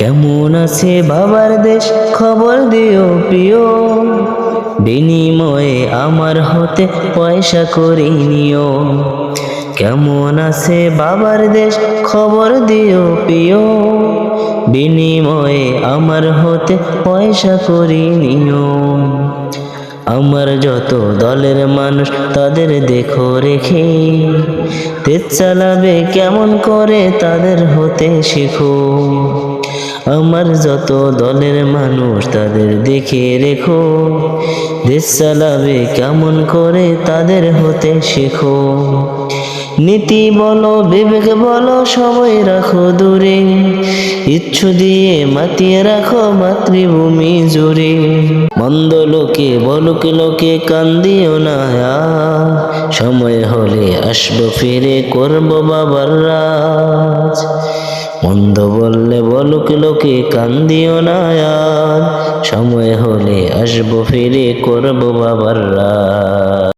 কেমন আছে বাবার দেশ? খবর দিও প্রিয়। বিনিময়ে আমার হতে পয়সা করে নিও। কেমন আছে বাবার দেশ? খবর দিও প্রিয়। বিনিময়ে আমার হতে পয়সা করে নিও। আমার যত দলের মানুষ তাদের দেখো রেখে। তেজ চালাবে কেমন করে তাদের হতে শেখো। আমার যত দলের মানুষ তাদের দেখে রেখো। দেশ চালাবে কেমন করে তাদের হতে শেখো। নীতি বলো, বিবেক বলো সবাই রাখো দূরে। ইচ্ছু দিয়ে মাতিয়ে রাখো মাতৃভূমি জুড়ে। মন্দ লোকে বলুক, লোকে কান্দিও না। সময় হলে আসব, ফিরে করব বাবার রাজ মন্দ বললে বলুক লোকে কান্দিও না। সময় হলে আসব ফিরে করব বাবার রাজ